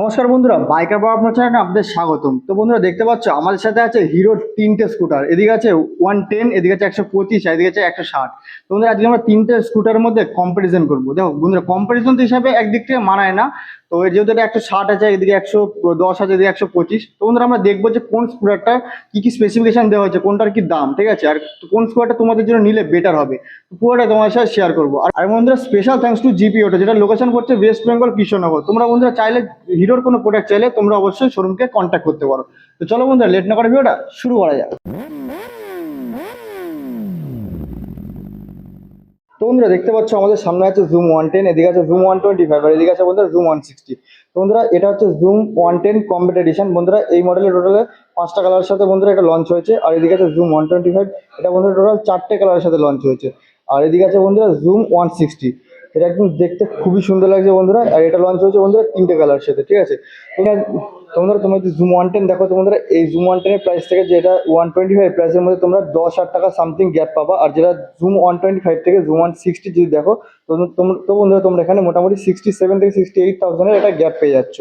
নমস্কার বন্ধুরা, বাইকার পাওয়ার আপনার চ্যানেলে আপনাদের স্বাগতম। তো বন্ধুরা, দেখতে পাচ্ছ, আমাদের সাথে আছে হিরো তিনটে স্কুটার। এদিকে আছে ওয়ান টেন, এদিকে আছে একশো পঁচিশ, আর এদিকে আছে একশো ষাট। তো বন্ধুরা, আজকে আমরা তিনটে স্কুটারের মধ্যে কম্পারিজন করব। দেখো বন্ধুরা কম্পারিজন হিসাবে একদিক থেকে মানায় না। তো এর যেহেতু এটা একশো ষাট আছে, এদিকে একশো দশ আছে, এদিকে একশো পঁচিশ। তো বন্ধুরা, আমরা দেখব যে কোন স্কুটারটা কি কি স্পেসিফিকেশন দেওয়া হয়েছে, কোনটার কি দাম, ঠিক আছে? আর কোন স্কুটারটা তোমাদের জন্য নিলে বেটার হবে। পুরোটা তোমাদের সাথে শেয়ার করব। আর বন্ধুরা স্পেশাল থ্যাঙ্কস টু জিপি ওটা যেটা লোকেশন করছে ওয়েস্ট বেঙ্গল কৃষ্ণনগর তোমরা বন্ধুরা, চাইলে হিরোর কোনো প্রোডাক্ট চাইলে তোমরা অবশ্যই শোরুমকে কন্ট্যাক্ট করতে পারো। তো চলো বন্ধুরা লেট না করে ভিডিওটা শুরু করা যাক। তো বন্ধুরা দেখতে পাচ্ছ আমাদের সামনে আছে জুম ওয়ান টেন এদিকে আছে জুম ওয়ান টোয়েন্টি ফাইভ আর এদিকে আছে বন্ধুরা জুম ওয়ান সিক্সটি বন্ধুরা এটা হচ্ছে zoom one ten computer edition বন্ধুরা এই মডেলের টোটালে পাঁচটা কালারের সাথে বন্ধুরা এটা লঞ্চ হয়েছে। আর এদিকে আছে জুম ওয়ান টোয়েন্টি ফাইভ এটা বন্ধুরা টোটাল চারটে কালারের সাথে লঞ্চ হয়েছে। আর এদিকে আছে বন্ধুরা জুম ওয়ান সিক্সটি এটা একদম দেখতে খুবই সুন্দর লাগছে বন্ধুরা। আর এটা লঞ্চ হয়েছে বন্ধুরা তিনটে কালারের সাথে, ঠিক আছে? তোমরা যদি জুম ওয়ান টেন দেখো, তোমাদের এই জুম ওয়ান টেনের প্রাইস থেকে যেটা ওয়ান টোয়েন্টি ফাইভ প্রাইসের মধ্যে তোমরা দশ হাজার টাকা সামথিং গ্যাপ পাবা। আর যেটা জুম ওয়ান টোয়েন্টি ফাইভ থেকে জুম ওয়ান সিক্সটি যদি দেখো, তো বন্ধুরা তোমরা এখানে মোটামুটি সিক্সটি সেভেন থেকে সিক্সটি এইট থাউজেন্ডের একটা গ্যাপ পেয়ে যাচ্ছ।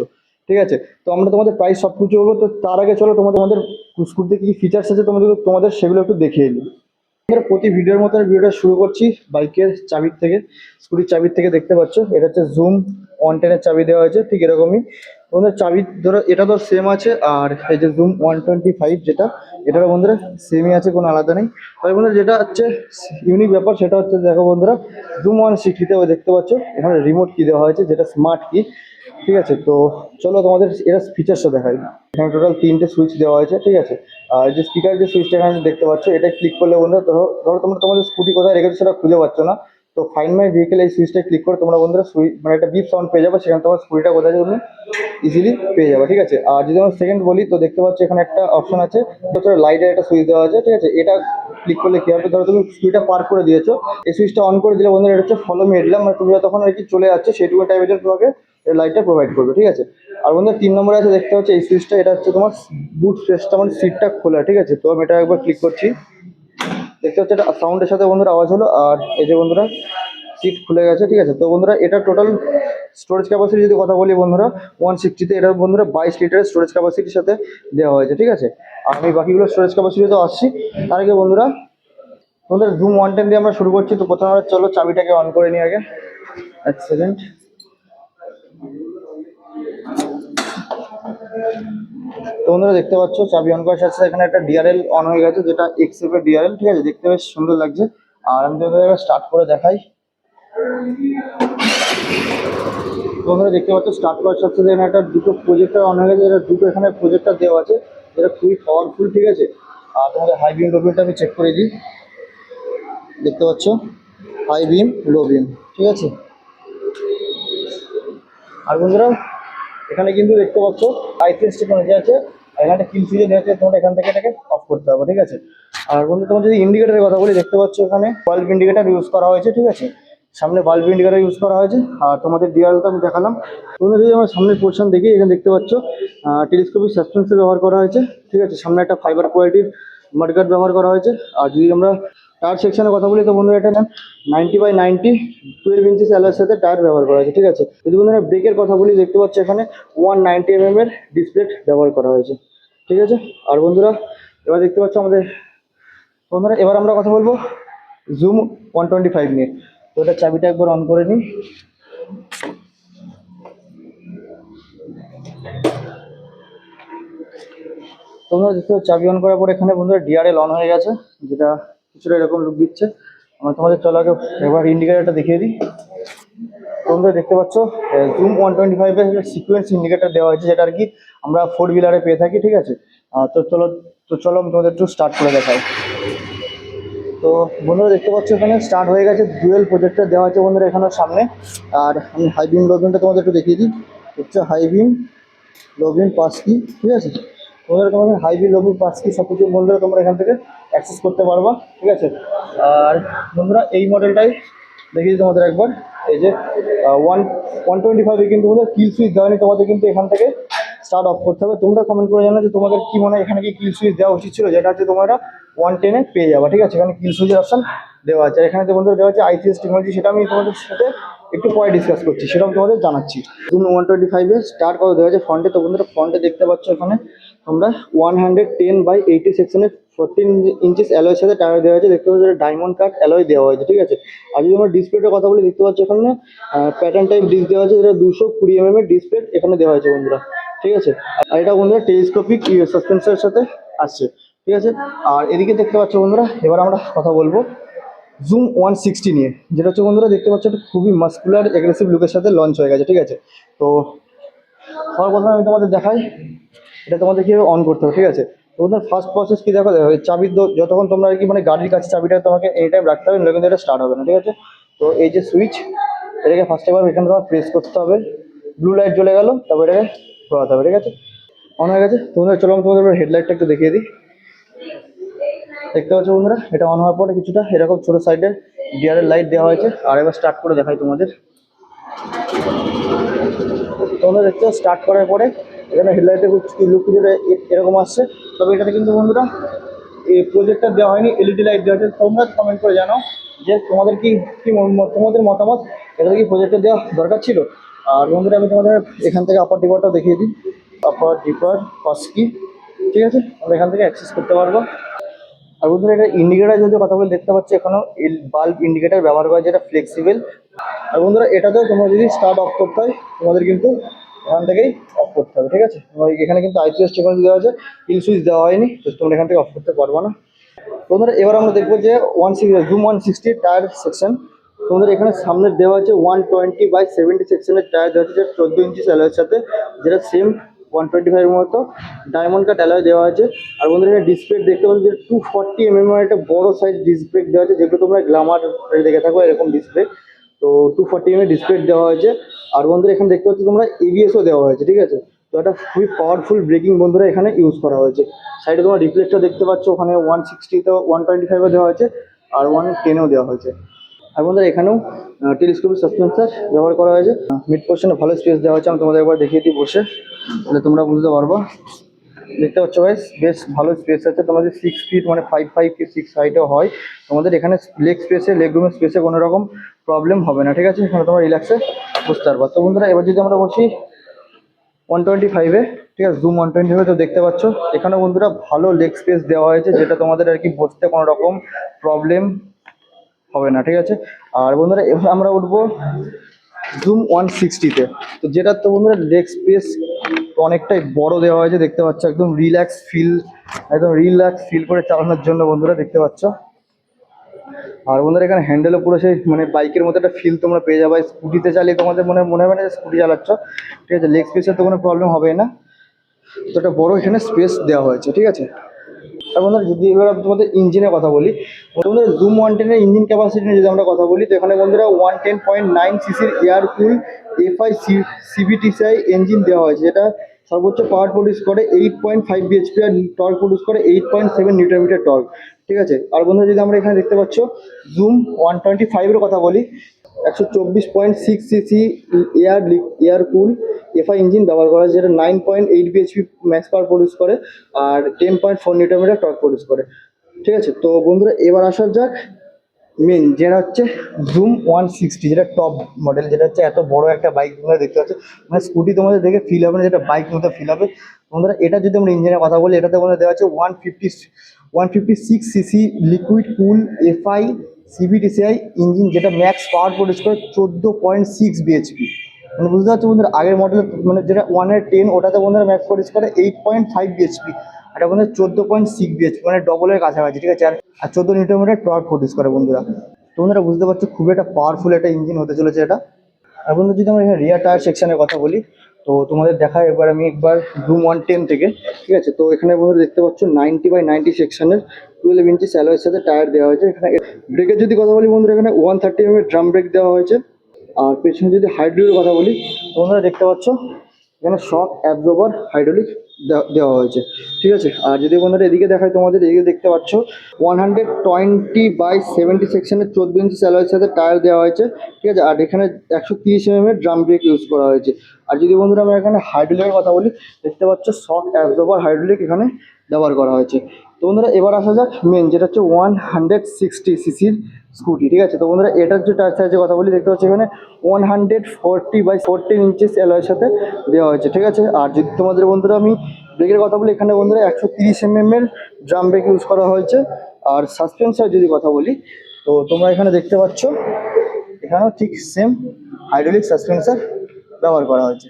ঠিক আছে? তো আমরা তোমাদের প্রাইস সব কিছু বলব, তো তার আগে চলো তোমাদের আমাদের স্কুটিতে কী কী ফিচার্স আছে তোমাদের তোমাদের সেগুলো একটু দেখিয়ে নিই প্রতি ভিডিওর মতো ভিডিওটা শুরু করছি বাইকের চাবির থেকে, স্কুটির চাবির থেকে দেখতে পাচ্ছ। এটা হচ্ছে জুম ওয়ান টেনের চাবি দেওয়া হয়েছে, ঠিক এরকমই। তোমাদের চাবি ধরো, এটা তো সেম আছে, আর এই যে জুম ওয়ান টোয়েন্টি ফাইভ যেটা, এটারও বন্ধুরা সেমই আছে, কোনো আলাদা নেই। তবে বন্ধুরা, যেটা হচ্ছে ইউনিক ব্যাপার, সেটা হচ্ছে দেখো বন্ধুরা জুম ওয়ান সিক্সটিতে দেখতে পাচ্ছ, এখানে রিমোট কি দেওয়া হয়েছে, যেটা স্মার্ট কি ঠিক আছে? তো চলো তোমাদের এরা ফিচার্সটা দেখাই। এখানে টোটাল তিনটে সুইচ দেওয়া হয়েছে, ঠিক আছে? আর যে স্পিকার যে সুইচটা এখানে দেখতে পাচ্ছ, এটা ক্লিক করলে বন্ধুরা, ধরো ধরো তোমরা তোমাদের স্কুটি কোথায় রেখেছো সেটা খুঁজে পাচ্ছ না। তো ফাইন মাই ভেহিকেল এই সুইচটা ক্লিক করে তোমরা বন্ধুরা সুইচ মানে একটা বিপ সাউন্ড পেয়ে যাবে, সেখানে তোমার স্কুটিটা কোথায় তুমি ইজিলি পেয়ে যাবে, ঠিক আছে? আর যদি আমরা সেকেন্ড বলি, তো দেখতে পাচ্ছ এখানে একটা অপশন আছে লাইটের একটা সুইচ দেওয়া আছে, ঠিক আছে? এটা ক্লিক করলে কি হবে? ধরো তুমি স্কুটিটা পার করে দিয়েছ, এই সুইচটা অন করে দিলে বন্ধুরা এটা হচ্ছে ফলো মি দিলাম মানে তুমি তখন আর কি চলে যাচ্ছে সেটুকু টাইপের জন্য তোমাকে লাইটটা প্রোভাইড করবে, ঠিক আছে? আর বন্ধুরা তিন নম্বরে আছে, দেখতে হচ্ছে এই সুইচটা এটা হচ্ছে তোমার বুট স্পেসটা মানে সিটটা খোলা, ঠিক আছে? তো আমি এটা একবার ক্লিক করছি। দেখতে হচ্ছে এটা সাউন্ডের সাথে বন্ধুরা আওয়াজ হলো, আর এই যে বন্ধুরা সিট খুলে গেছে, ঠিক আছে? তো বন্ধুরা, এটা টোটাল স্টোরেজ ক্যাপাসিটি যদি কথা বলি বন্ধুরা ওয়ান সিক্সটিতে এটা বন্ধুরা বাইশ লিটারের স্টোরেজ ক্যাপাসিটির সাথে দেওয়া হয়েছে, ঠিক আছে? আর আমি বাকিগুলো স্টোরেজ ক্যাপাসিটি তো আসছি। তার আগে বন্ধুরা বন্ধুরা জুম ওয়ান টেন দিয়ে আমরা শুরু করছি, তো প্রথমে আমরা চলো চাবিটাকে অন করে নিই আগে। এক সেকেন্ড তো বন্ধুরা দেখতে পাচ্ছ, চাবি অন করার সাথে এখানে একটা ডিআরএল অন হয়ে গেছে, যেটা এক্সএফের ডিআরএল ঠিক আছে? দেখতে বেশ সুন্দর লাগছে। আর আমি তোমাদের এবার স্টার্ট করে দেখাই। তো বন্ধুরা দেখতে পাচ্ছ স্টার্ট করার সাথে এখানে একটা দুটো প্রজেক্টর অন হয়ে গেছে, যেটা দুটো এখানে প্রজেক্টর দেওয়া আছে, যেটা খুবই পাওয়ারফুল ঠিক আছে? আর তোমাদের হাই বিম লো বিমটা আমি চেক করে দিই। দেখতে পাচ্ছ হাই বিম লো বিম ঠিক আছে? আর বন্ধুরা, এখানে কিন্তু দেখতে পাচ্ছ আইপিএস টেকনোলজি আছে, এখানে একটা সুইচে দেওয়া আছে তোমরা এখান থেকে এটাকে অফ করতে হবে, ঠিক আছে? আর বন্ধু, তোমার যদি ইন্ডিকেটারের কথা বলি, দেখতে পাচ্ছ এখানে বাল্ব ইন্ডিকেটার ইউজ করা হয়েছে, ঠিক আছে? সামনে বাল্ব ইন্ডিকেটার ইউজ করা হয়েছে, আর তোমাদের ডিআরএলটা আমি দেখালাম। তোমরা যদি আমার সামনের পোর্শন দেখি, এখানে দেখতে পাচ্ছ টেলিস্কোপিক সাসপেন্সর ব্যবহার করা হয়েছে, ঠিক আছে? সামনে একটা ফাইবার কোয়ালিটির মার্কার ব্যবহার করা হয়েছে, আর যদি আমরা টায়ার সেকশনের কথা বলি তো বন্ধুরা, এটা নেন ninety by ninety twelve inches অ্যালার সাথে টায়ার ব্যবহার করা হয়েছে, ঠিক আছে? যদি বন্ধুরা ব্রেকের কথা বলি, দেখতে পাচ্ছ এখানে ওয়ান নাইনটি এম এর ডিসপ্লে ব্যবহার করা হয়েছে, ঠিক আছে? আর বন্ধুরা, এবার দেখতে পাচ্ছ আমাদের, বন্ধুরা, এবার আমরা কথা বলব জুম ওয়ান টোয়েন্টি ফাইভ নিয়ে। তো এটা চাবিটা একবার অন করে নিই। তোমরা দেখতে চাবি অন করার পর এখানে বন্ধুরা ডিআরএল অন হয়ে গেছে, যেটা কিছুটা এরকম লুক দিচ্ছে। আমরা তোমাদের চলো আগে এবার ইন্ডিকেটারটা দেখিয়ে দিই। তোমরা দেখতে পাচ্ছ জুম ওয়ান টোয়েন্টি ফাইভের সিকুয়েন্স ইন্ডিকেটার দেওয়া হয়েছে, যেটা আর কি আমরা ফোর হুইলারে পেয়ে থাকি, ঠিক আছে? তো চলো তো চলো আমি তোমাদের একটু স্টার্ট করে দেখাই। তো বন্ধুরা দেখতে পাচ্ছ এখানে স্টার্ট হয়ে গেছে ডুয়েল প্রজেক্টর দেওয়া আছে বন্ধুরা এখানে সামনে। আর আমি হাই বিম তোমাদের একটু দেখিয়ে দিই। হচ্ছে হাই বিম পাস কি ঠিক আছে? তোমাদের তোমাদের হাই বিম লো বিম কি সব কিছু বন্ধুরা তোমরা এখান থেকে অ্যাক্সেস করতে পারবা। ঠিক আছে? আর বন্ধুরা, এই মডেলটাই দেখিয়ে দিই তোমাদের একবার। এই যে ওয়ান ওয়ান টোয়েন্টি ফাইভে কিন্তু বন্ধুরা কিল সুইচ দেওয়া নেই তোমাদের কিন্তু এখান থেকে স্টার্ট অফ করতে হবে। তোমরা কমেন্ট করে জানো যে তোমাদের কি মনে হয় এখানে কি কিল সুইচ দেওয়া উচিত ছিল, যেটা হচ্ছে তোমরা ওয়ান টেনে পেয়ে যাবে। ঠিক আছে? এখানে কিল সুইচের অপশন দেওয়া আছে। এখানে যে বন্ধুরা দেওয়া আছে আইসিএস টেকনোলজি সেটা আমি তোমাদের সাথে একটু পরে ডিসকাস করছি সেটা আমি তোমাদের জানাচ্ছি। জুন ওয়ান টোয়েন্টি ফাইভে স্টার্ট কত দেওয়া আছে ফ্রন্টে তো বন্ধুরা ফ্রন্টে দেখতে পাচ্ছ এখানে তোমরা one hundred ten by eighty সেকশনের ফোরটিন ইঞ্চিস অ্যালয়ের সাথে টায়ার দেওয়া হয়েছে, দেখতে পাচ্ছ ডায়মন্ড কাট অ্যালয় দেওয়া হয়েছে, ঠিক আছে? আর যদি আমরা ডিসপ্লেটার কথা বলি, দেখতে পাচ্ছ এখানে প্যাটার্ন টাইপ ডিস দেওয়া আছে যেটা দুশো কুড়ি এম এর ডিসপ্লে এখানে দেওয়া হয়েছে বন্ধুরা, ঠিক আছে? আর এটা বন্ধুরা টেলিস্কোপিক সাসপেন্সারের সাথে আসছে, ঠিক আছে? আর এদিকে দেখতে পাচ্ছ বন্ধুরা, এবার আমরা কথা বলব জুম ওয়ান সিক্সটি নিয়ে। যেটা হচ্ছে বন্ধুরা, দেখতে পাচ্ছ এটা খুবই মাস্কুলার এগ্রেসিভ লুকের সাথে লঞ্চ হয়ে গেছে, ঠিক আছে? তো সর্বপ্রথমে আমি তোমাদের দেখাই, এটা তোমাদের কীভাবে অন করতে হবে, ঠিক আছে? তোমাদের ফার্স্ট প্রসেস কি দেখো দ- যতক্ষণ তোমরা আর কি মানে গাড়ির কাছে চাবিটা তোমাকে এনি টাইম রাখতে হবে কিন্তু এটা স্টার্ট হবে না, ঠিক আছে? তো এই যে সুইচ এটাকে ফার্স্ট এবার এখানে তোমার প্রেস করতে হবে ব্লু লাইট জ্বলে গেল, তারপর এটাকে ঘোরাতে হবে, ঠিক আছে? অন হয়ে গেছে। তোমাদের চলো আমি তোমাদের হেডলাইটটা একটু দেখিয়ে দিই। দেখতে পাচ্ছ বন্ধুরা, এটা অন হওয়ার পরে কিছুটা এরকম ছোটো সাইডে ডিয়ারের লাইট দেওয়া হয়েছে। আর এবার স্টার্ট করে দেখাই তোমাদের। তোমরা দেখতে স্টার্ট করার পরে এখানে হেডলাইটে লুক এরকম আসছে। তবে এটাতে কিন্তু বন্ধুরা, এই প্রজেক্টর দেওয়া হয়নি এলইডি লাইট দেওয়া হয়েছে। তোমরা কমেন্ট করে জানাও যে তোমাদের কি কি তোমাদের মতামত এটাতে কি প্রজেক্টর দেওয়া দরকার ছিল। আর বন্ধুরা, আমি তোমাদের এখান থেকে আপার ডিপারটাও দেখিয়ে দিই। আপার ডিপার পাস কি ঠিক আছে? আমরা এখান থেকে অ্যাক্সেস করতে পারব। আর বন্ধুরা, এটা ইন্ডিকেটার যদি কথা বলে দেখতে পাচ্ছি, এখনও বাল্ব ইন্ডিকেটার ব্যবহার করা যেটা ফ্লেক্সিবল আর বন্ধুরা, এটাতেও তোমরা যদি স্টার্ট অফ করতে হয়, তোমাদের কিন্তু এখান থেকেই অফ করতে হবে, ঠিক আছে? তোমার এখানে কিন্তু আইপিএস টেকনোলজি দেওয়া আছে কিল সুইচ দেওয়া হয়নি, তো তোমরা এখান থেকে অফ করতে পারব না। বন্ধুরা, এবার আমরা দেখব যে one six zoom one sixty tyre section তোমাদের এখানে সামনে দেওয়া আছে ওয়ান টোয়েন্টি বাই সেভেন্টি সেকশনের টায়ার দেওয়া আছে যেটা চোদ্দ ইঞ্চি অ্যালয়ের সাথে, যেটা সেম ওয়ান টোয়েন্টি ফাইভের মতো ডায়মন্ড কাট অ্যালয় দেওয়া আছে। আর বন্ধুরা, এখানে ডিসপ্লে দেখতে পাচ্ছ যে টু ফর্টি এমএম এর একটা বড় সাইজ ডিসপ্লে দেওয়া আছে, যেগুলো তোমরা গ্লামার দেখে থাকো, এরকম ডিসপ্লে তো টু ফর্টি এম ডিসপ্লে দেওয়া হয়েছে। আর বন্ধুরা, এখানে দেখতে পাচ্ছ তোমরা এবিএসও দেওয়া হয়েছে, ঠিক আছে? তো একটা খুবই পাওয়ারফুল ব্রেকিং বন্ধুরা, এখানে ইউজ করা হয়েছে। সাইডে তোমার রিফ্লেক্টর দেখতে পাচ্ছ, ওখানে ওয়ান সিক্সটিতে ওয়ান টোয়েন্টি ফাইভে দেওয়া হয়েছে, আর ওয়ান টেনেও দেওয়া হয়েছে। আর বন্ধুরা, এখানেও টেলিস্কোপিক সাসপেন্সার ব্যবহার করা হয়েছে। মিড পোর্শনে ভালো স্পেস দেওয়া হয়েছে, আমি তোমাদের একবার দেখিয়ে দিই বসে, তাহলে তোমরা বুঝতে পারব। দেখতে পাচ্ছ ভাই বেশ ভালো স্পেস আছে। তোমাদের সিক্স ফিট মানে ফাইভ ফাইভ ফিট সিক্স হাইটও হয়, তোমাদের এখানে লেগ স্পেসে লেগ রুমের স্পেসে কোনো রকম প্রবলেম হবে না, ঠিক আছে? এখানে তোমরা রিল্যাক্সে বুঝতে পারব। তো বন্ধুরা, এবার যদি আমরা বলছি ওয়ান টোয়েন্টি ফাইভে ঠিক আছে? জুম ওয়ান টোয়েন্টি ফাইভে তো দেখতে পাচ্ছ এখানে বন্ধুরা ভালো লেগ স্পেস দেওয়া হয়েছে, যেটা তোমাদের আর কি বসতে কোনো রকম প্রবলেম হবে না, ঠিক আছে? আর বন্ধুরা, এবার আমরা উঠবো জুম ওয়ান সিক্সটিতে তো। যেটা তো বন্ধুরা লেগ স্পেস অনেকটাই বড় দেওয়া হয়েছে, দেখতে পাচ্ছ, একদম রিল্যাক্স ফিল একদম রিল্যাক্স ফিল করে চালানোর জন্য বন্ধুরা, দেখতে পাচ্ছ। আর বন্ধুরা, এখানে হ্যান্ডেলও পুরো সেই মানে বাইকের মতো একটা ফিল তোমরা পেয়ে যাবে। স্কুটিতে চালিয়ে তোমাদের মনে মনে হবে না যে স্কুটি চালাচ্ছ। ঠিক আছে লেগ স্পেসের তো কোনো প্রবলেম হবে না। তো একটা বড় এখানে স্পেস দেওয়া হয়েছে, ঠিক আছে? আর বন্ধুরা যদি এবার তোমাদের ইঞ্জিনের কথা বলি, তোমাদের জুম ওয়ান টেনের ইঞ্জিন ক্যাপাসিটি নিয়ে যদি আমরা কথা বলি, তো এখানে বন্ধুরা ওয়ান টেন পয়েন্ট নাইন সিসির air cool FI CBTCI engine দেওয়া হয়েছে, যেটা সর্বোচ্চ পাওয়ার প্রডিউস করে এইট পয়েন্ট ফাইভ বিএইচপি আর টর্ক প্রডিউস করে eight point seven newton metre torque ঠিক আছে? আর বন্ধুরা যদি আমরা এখানে দেখতে পাচ্ছ জুম ওয়ান টোয়েন্টি ফাইভের কথা বলি একশো চব্বিশ point six CC air air cool FI engine ব্যবহার করা যেটা nine point eight BHP max power produce করে আর ten point four newton metre torque produce করে। ঠিক আছে, তো বন্ধুরা এবার আসা যাক মেন যেটা হচ্ছে জুম ওয়ান সিক্সটি যেটা টপ মডেল যেটা হচ্ছে এত বড় একটা বাইক তোমরা দেখতে পাচ্ছ। মানে স্কুটি তোমাদের দেখে ফিল হবে না, যেটা বাইক মতো ফিল হবে। বন্ধুরা, এটা যদি আমরা ইঞ্জিনের কথা বলি, এটাতে আমাদের দেওয়া আছে one fifty one fifty six CC liquid cool FI CBTCI engine যেটা ম্যাক্স পাওয়ার প্রডিউস করে চোদ্দ পয়েন্ট সিক্স বিএইচপি মানে বুঝতে পারছ বন্ধুরা, আগের মডেল মানে যেটা ওয়ানের টেন ওটাতে বন্ধুরা ম্যাক্স প্রডিউস করে এইট পয়েন্ট ফাইভ বিএইচপি আর এটা বন্ধুরা চোদ্দ পয়েন্ট সিক্স বিএইচপি মানে ডবলের কাছাকাছি, ঠিক আছে? আর আর চোদ্দ নিউটন মিটার টর্ক প্রডিউস করে বন্ধুরা। তো বন্ধুরা বুঝতে পারছ খুব একটা পাওয়ারফুল একটা ইঞ্জিন হতে চলেছে এটা। আর বন্ধু যদি আমরা এখানে রিয়ার টায়ার সেকশনের কথা বলি তো তোমাদের দেখায় এবার আমি একবার রুম ওয়ান টেন থেকে, ঠিক আছে? তো এখানে বন্ধু দেখতে পাচ্ছ নাইনটি বাই নাইনটি সেকশনের টুয়েলভ ইঞ্চি স্যালোয়ের সাথে টায়ার দেওয়া হয়েছে। এখানে ব্রেকের যদি কথা বলি বন্ধুরা, এখানে one thirty M drum brake দেওয়া হয়েছে। আর পেছনে যদি হাইড্রোলের কথা বলি তোমরা দেখতে পাচ্ছ, এখানে শক অ্যাবজর্বার হাইড্রোলিক দেওয়া হয়েছে। ঠিক আছে? আর যদি বন্ধুরা এদিকে দেখায় তোমাদের, এদিকে দেখতে পাচ্ছ one hundred twenty by seventy সেকশনের চোদ্দ ইঞ্চি স্যালোয়ের সাথে টায়ার দেওয়া হয়েছে। ঠিক আছে? আর এখানে একশো তিরিশ এম এর ড্রাম ব্রেক ইউজ করা হয়েছে। আর যদি বন্ধুরা আমরা এখানে হাইড্রোলিকের কথা বলি, দেখতে পাচ্ছ শক অ্যাবজর্বার হাইড্রোলিক এখানে ব্যবহার করা হয়েছে। বন্ধুরা, এবার আসা যাক মেন যেটা হচ্ছে ওয়ান হান্ড্রেড সিক্সটি সিসির স্কুটি ঠিক আছে? তো বন্ধুরা, এটার যে টায়ার সাইজের কথা বলি, দেখতে পাচ্ছি এখানে one hundred forty by fourteen inches অ্যালয়ের সাথে দেওয়া হয়েছে, ঠিক আছে? আর যদি তোমাদের বন্ধুরা, আমি ব্রেকের কথা বলি, এখানে বন্ধুরা একশো তিরিশ এম এর ড্রাম ব্রেক ইউজ করা হয়েছে। আর সাসপেন্সার যদি কথা বলি, তো তোমরা এখানে দেখতে পাচ্ছ, এখানেও ঠিক সেম হাইড্রোলিক সাসপেন্সার ব্যবহার করা হয়েছে।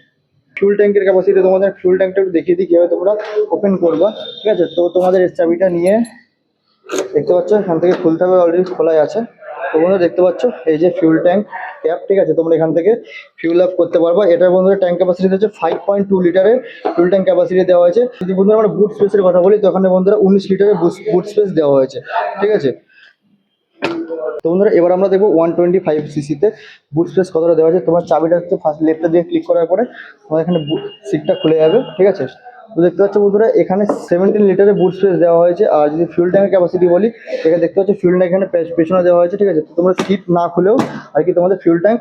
ফুল ট্যাঙ্কের ক্যাপাসিটি তোমাদের ফুল ট্যাঙ্কটা একটু দেখিয়ে দিই, কীভাবে তোমরা ওপেন করবা, ঠিক আছে? তো তোমাদের এর চাবিটা নিয়ে দেখতে পাচ্ছ, এখান থেকে খুলতে হবে অলরেডি খোলাই আছে। তো বন্ধুরা দেখতে পাচ্ছ, এই যে ফিউল ট্যাঙ্ক ট্যাপ ঠিক আছে? তোমরা এখান থেকে ফিউল আপ করতে পারবা। এটার বন্ধুরা ট্যাঙ্ক ক্যাপাসিটি হচ্ছে ফাইভ পয়েন্ট টু লিটারের ফিউল ট্যাঙ্ক ক্যাপাসিটি দেওয়া হয়েছে। যদি বন্ধুরা আমরা বুট স্পেসের কথা বলি, তো ওখানে বন্ধুরা উনিশ লিটারের বুট স্পেস দেওয়া হয়েছে, ঠিক আছে? তো বন্ধুরা, এবার আমরা দেখব ওয়ান টোয়েন্টি ফাইভ সিসিতে বুট স্পেস কতটা দেওয়া আছে। তোমার চাবিটা হচ্ছে ফার্স্ট লেফটে দিয়ে ক্লিক করার পরে তোমার এখানে সিটটা খুলে যাবে, ঠিক আছে? তো দেখতে পাচ্ছ বন্ধুরা, এখানে সেভেন্টিন লিটারের বুট স্পেস দেওয়া হয়েছে। আর যদি ফিউল ট্যাঙ্কের ক্যাপাসিটি বলি, এখানে দেখতে পাচ্ছ ফিউল ট্যাঙ্ক এখানে পেছনে দেওয়া হয়েছে, ঠিক আছে? তো তোমরা সিট না খুলেও আর কি তোমাদের ফিউল ট্যাঙ্ক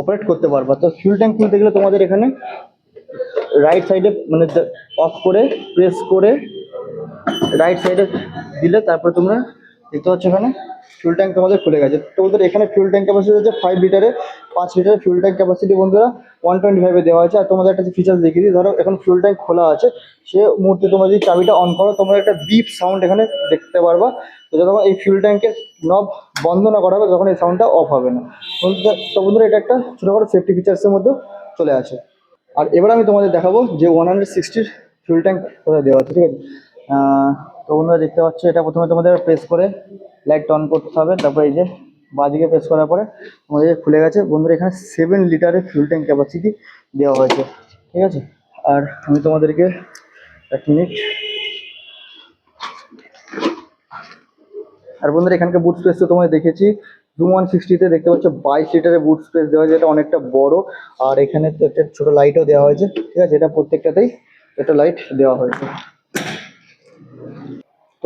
অপারেট করতে পারবা। তো ফিউল ট্যাঙ্ক খুলতে গেলে তোমাদের এখানে রাইট সাইডে মানে অফ করে প্রেস করে রাইট সাইডে দিলে তারপরে তোমরা দেখতে পাচ্ছ এখানে? ফিউল ট্যাঙ্ক তোমাদের খুলে গেছে। তো বন্ধুরা, এখানে ফিউল ট্যাঙ্ক ক্যাপাসিটি হচ্ছে ফাইভ লিটারে পাঁচ লিটারের ফিউল ট্যাঙ্ক ক্যাপাসিটি বন্ধুরা ওয়ান টোয়েন্টি ফাইভে দেওয়া আছে আর তোমাদের একটা ফিচার্স দেখিয়ে দিই, ধরো এখন ফিউল ট্যাঙ্ক খোলা আছে, সে মুহূর্তে তোমরা যদি চাবিটা অন করো, তোমরা একটা বিপ সাউন্ড এখানে দেখতে পারবা। তো যখন এই ফিউল ট্যাঙ্কের নব বন্ধ না করা হবে, তখন এই সাউন্ডটা অফ হবে না। তো বন্ধুরা, এটা একটা ছোটোখাটো সেফটি ফিচার্সের মধ্যে চলে আসে আর এবার আমি তোমাদের দেখাবো যে ওয়ান হান্ড্রেড সিক্সটির ফিউল ট্যাঙ্ক কোথায় দেওয়া আছে, ঠিক আছে? তো বন্ধুরা দেখতে পাচ্ছ, এটা প্রথমে তোমাদের প্রেস করে লাইট অন করতে হবে। তারপরে এই যে বাদিকে প্রেস করার পরে তোমাদের খুলে গেছে। বন্ধুরা, এখানে সেভেন লিটারের ফিউল ট্যাঙ্ক ক্যাপাসিটি দেওয়া হয়েছে। ঠিক আছে? আর আমি তোমাদেরকে এক মিনিট আর বন্ধুরা, এখানকার বুট স্পেস তো তোমায় দেখেছি। জুম ওয়ান সিক্সটিতে দেখতে পাচ্ছ, বাইশ লিটারের বুট স্পেস দেওয়া হয়েছে। এটা অনেকটা বড়। আর এখানে তো একটা ছোটো লাইটও দেওয়া হয়েছে। ঠিক আছে? এটা প্রত্যেকটাতেই একটা লাইট দেওয়া হয়েছে।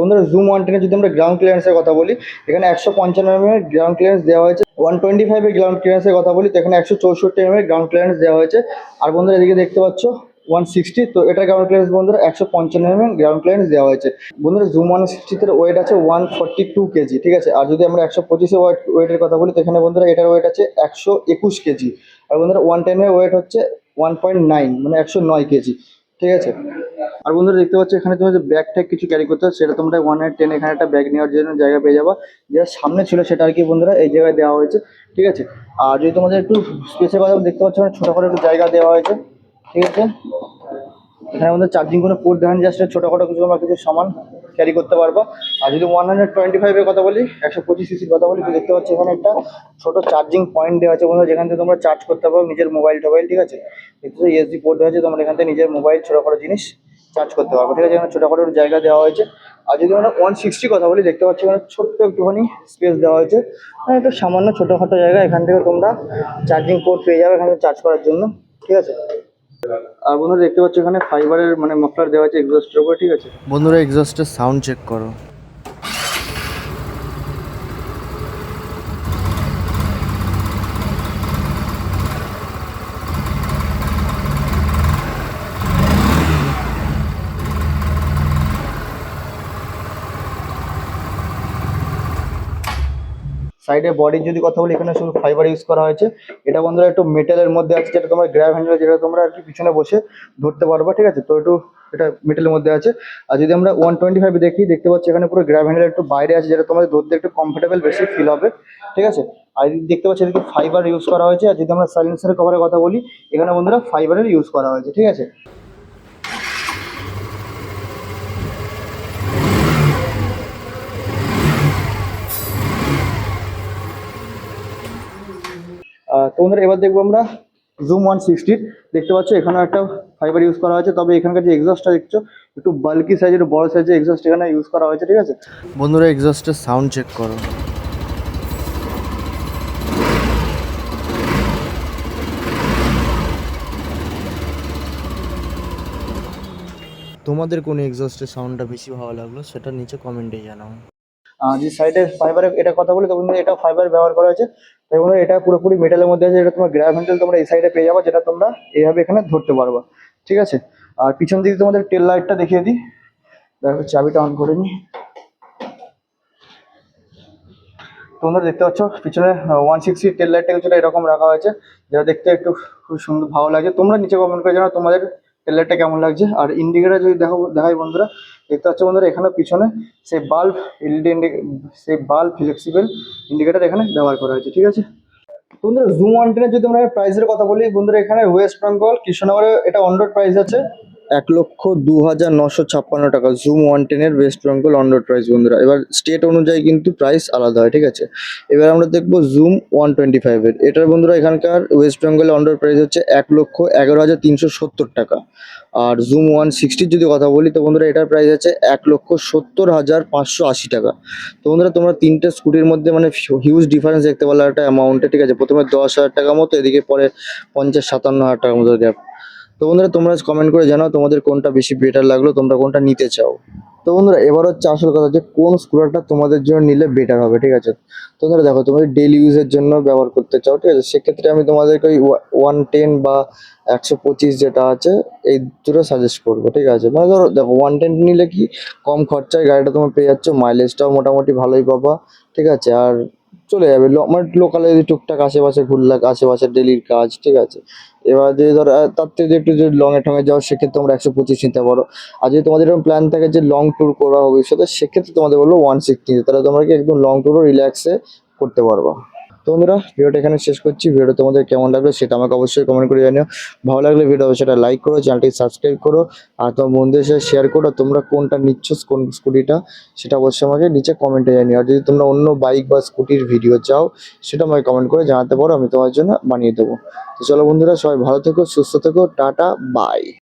তোমাদের জুম ওয়ান টেনে যদি আমরা গ্রাউন্ড ক্লিয়ারেন্সের কথা বলি, এখানে একশো পঞ্চান্ন এম এর গ্রাউন্ড ক্লিয়ারেন্স দেওয়া হয়েছে। ওয়ান টোয়েন্টি ফাইভের গ্রাউন্ড ক্লিয়ারেন্সের কথা বলি, তো এখানে একশো চৌষট্টি এম এর গ্রাউন্ড ক্লিয়ারেন্স দেওয়া হয়েছে। আর বন্ধুরা, এদিকে দেখতে পাচ্ছ ওয়ান সিক্সটি তো এটার গ্রাউন্ড ক্লিয়ারেন্স বন্ধুরা, একশো পঞ্চান্ন এম এর গ্রাউন্ড ক্লিয়ারেন্স দেওয়া হয়েছে। বন্ধুরা জুম ওয়ান সিক্সটিতে ওয়েট আছে ওয়ান ফর্টি টু কেজি ঠিক আছে? আর যদি আমরা একশো পঁচিশে ওয়েট ওয়েটের কথা বলি, তো এখানে বন্ধুরা, এটার ওয়েট আছে একশো একুশ কেজি আর বন্ধুরা ওয়ান টেনের ওয়েট হচ্ছে ওয়ান পয়েন্ট নাইন মানে একশো নয় কেজি ঠিক আছে? আর বন্ধুরা দেখতে পাচ্ছ, এখানে তোমার যে ব্যাগ ট্যাগ কিছু ক্যারি করতে সেটা তোমরা ওয়ানের টেন এখানে একটা ব্যাগ নেওয়ার জন্য জায়গা পেয়ে যাবা। যেটা সামনে ছিল সেটা আর কি বন্ধুরা এই জায়গায় দেওয়া হয়েছে, ঠিক আছে? আর যদি তোমাদের একটু স্পেসের কথা দেখতে পাচ্ছ মানে ছোটো করে একটু জায়গা দেওয়া হয়েছে, ঠিক আছে? এখানে আমাদের চার্জিং কোনো পোর্ট দেখান জাস্ট ছোটোখাটো কিছু আমরা কিছু সামান ক্যারি করতে পারব। আর যদি ওয়ান হান্ড্রেড টোয়েন্টি ফাইভের কথা বলি, একশো পঁচিশ সিসির কথা বলি দেখতে পাচ্ছি এখানে একটা ছোট চার্জিং পয়েন্ট দেওয়া আছে। বন্ধুরা, যেখান থেকে তোমরা চার্জ করতে পারো নিজের মোবাইল টোবাইল ঠিক আছে? দেখতে ইএসডি পোর্ট দেওয়া আছে, তোমরা এখান থেকে নিজের মোবাইল ছোটোখাটো জিনিস চার্জ করতে পারব, ঠিক আছে? এখানে ছোটোখাটো জায়গা দেওয়া হয়েছে। আর যদি আমরা ওয়ান সিক্সটি কথা বলি, দেখতে পাচ্ছি এখানে ছোট্ট একটুখানি স্পেস দেওয়া হয়েছে। মানে একটু সামান্য ছোটোখাটো জায়গা, এখান থেকে তোমরা চার্জিং পোর্ট পেয়ে যাবে এখানে চার্জ করার জন্য, ঠিক আছে? আর বন্ধুরা দেখতে পাচ্ছ এখানে ফাইবারের মানে মাফলার দেওয়া আছে এক্সস্টের উপর, ঠিক আছে? বন্ধুরা এক্সস্টের সাউন্ড চেক করো। সাইডে বডির যদি কথা বলি, এখানে শুধু ফাইবার ইউজ করা হয়েছে। এটা বন্ধুরা একটু মেটালের মধ্যে আছে, যেটা তোমরা গ্র্যাব হ্যান্ডেল যেটা তোমরা আর কি পিছনে বসে ধরতে পারবা, ঠিক আছে? তো একটু এটা মেটালের মধ্যে আছে। আর যদি আমরা ওয়ান টোয়েন্টি ফাইভ দেখি, দেখতে পাচ্ছি এখানে পুরো গ্র্যাব হ্যান্ডেল একটু বাইরে আছে, যেটা তোমাদের ধরতে একটু কমফোর্টেবল বেশি ফিল হবে, ঠিক আছে? আর দেখতে পাচ্ছি এদিকে ফাইবার ইউজ করা হয়েছে। আর যদি আমরা সাইলেন্সারের কভারের কথা বলি, এখানে বন্ধুরা ফাইবারের ইউজ করা হয়েছে, ঠিক আছে? বন্ধুরা, এবার দেখব আমরা জুম ওয়ান সিক্সটির দেখতে পাচ্ছ, এখানে একটা ফাইবার ইউজ করা হয়েছে। তবে এখানকার যে এক্সস্টটা দেখছ, একটু বাল্কি সাইজের বড় সাইজের এক্সস্ট এখানে ইউজ করা হয়েছে, ঠিক আছে? বন্ধুরা এক্সস্টের সাউন্ড চেক করো। তোমাদের কোন এক্সস্টের সাউন্ডটা বেশি ভালো লাগল, সেটা নিচে কমেন্টে জানাও। যে সাইডে ফাইবারের এটা কথা বলি, তখন এটা ফাইবার ব্যবহার করা হয়েছে। তাই এটা পুরোপুরি মেটালের মধ্যে আছে এটা তোমার গ্র্যাব হ্যান্ডেল তোমরা এই সাইডে পেয়ে যাব, যেটা তোমরা এইভাবে এখানে ধরতে পারবা। ঠিক আছে? আর পিছন দিকে তোমাদের টেল লাইটটা দেখিয়ে দিই। দেখো, চাবিটা অন করে নিই। তোমরা দেখতে পাচ্ছ, পিছনে ওয়ান সিক্সটি টেল লাইটটা কিছুটা এরকম রাখা হয়েছে, যেটা দেখতে একটু খুব সুন্দর ভালো লাগছে। তোমরা নিচে কমেন্ট করে জানাও তোমাদের টেল লাইটটা কেমন লাগছে? আর ইন্ডিকেটার যদি দেখো, দেখাই বন্ধুরা, দেখতে পাচ্ছ বন্ধুরা এখানে পিছনে সেই বাল্ব এলইডি সেই বাল্ব ফ্লেক্সিবল ইন্ডিকেটার এখানে ব্যবহার করা হয়েছে, ঠিক আছে? বন্ধুরা জুম ওয়ান টেনের যদি আমরা প্রাইসের কথা বলি, বন্ধুরা, এখানে ওয়েস্ট বেঙ্গল কৃষ্ণনগরে এটা অন রোড প্রাইস আছে। এক লক্ষ দু হাজার নশো ছাপ্পান্ন টাকা। জুম ওয়ান টেনের ওয়েস্ট বেঙ্গল অন্ডার প্রাইস বন্ধুরা। এবার স্টেট অনুযায়ী কিন্তু প্রাইস আলাদা হয়, ঠিক আছে? এবার আমরা দেখব জুম ওয়ান টোয়েন্টি ফাইভের এটার বন্ধুরা, এখানকার ওয়েস্ট বেঙ্গলে অন রোড প্রাইস হচ্ছে এক লক্ষ এগারো হাজার তিনশো সত্তর টাকা। আর জুম ওয়ান সিক্সটির যদি কথা বলি, তো বন্ধুরা, এটার প্রাইস আছে এক লক্ষ সত্তর হাজার পাঁচশো আশি টাকা। তো বন্ধুরা, তোমরা তিনটে স্কুটির মধ্যে মানে হিউজ ডিফারেন্স দেখতে পারলে একটা অ্যামাউন্টে ঠিক আছে? প্রথমে দশ হাজার টাকা মতো, এদিকে পরে পঞ্চাশ সাতান্ন হাজার টাকার মতো গ্যাপ তো বন্ধুরা, তোমরা কমেন্ট করে জানাও তোমাদের কোনটা বেশি বেটার লাগল, তোমরা কোনটা নিতে চাও। তো বন্ধুরা, এবার হচ্ছে আসল কথা যে কোন স্কুটারটা তোমাদের জন্য নিলে বেটার হবে, ঠিক আছে? তো বন্ধুরা, দেখো তোমাদের ডেলি ইউজের জন্য ব্যবহার করতে চাও, ঠিক আছে, সেক্ষেত্রে আমি তোমাদেরকে ওই ওয়ান টেন বা একশো পঁচিশ যেটা আছে, এই দুটো সাজেস্ট করব, ঠিক আছে? মানে ধরো, দেখো ওয়ান টেন নিলে কি কম খরচায় গাড়িটা তোমরা পেয়ে যাচ্ছ মাইলেজটাও মোটামুটি ভালোই পাবা, ঠিক আছে? আর চলে যাবে মানে লোকালে যদি টুকটাক আশেপাশে ঘুরলাক আশেপাশে ডেলির কাজ, ঠিক আছে? এবার যদি ধরো তার থেকে যদি একটু যদি লং এ টঙে যাও, সেক্ষেত্রে তোমরা একশো পঁচিশ নিতে পারো। আর যদি তোমাদের এরকম প্ল্যান থাকে যে লং ট্যুর করা ভবিষ্যতে, সেক্ষেত্রে তোমাদের বলল ওয়ান সিক্সটি তাহলে তোমরা কি একদম লং ট্যুরও রিল্যাক্সে করতে পারবা। তো বন্ধুরা, ভিডিওটা এখানে শেষ করছি। ভিডিওটা তোমাদের কেমন লাগল সেটা আমাকে অবশ্যই কমেন্ট করে জানিও। ভালো লাগলে ভিডিও সেটা লাইক করো চ্যানেলটি সাবস্ক্রাইব করো, আর তোমার বন্ধুদের সাথে শেয়ার করো, তোমরা কোনটা নিচ্ছ, কোন স্কুটিটা সেটা অবশ্যই আমাকে নিচে কমেন্টে জানিও। আর যদি তোমরা অন্য বাইক বা স্কুটির ভিডিও চাও, সেটা আমাকে কমেন্ট করে জানাতে পারো, আমি তোমার জন্য বানিয়ে দেবো। তো চলো বন্ধুরা, সবাই ভালো থেকো, সুস্থ থেকো, টাটা বাই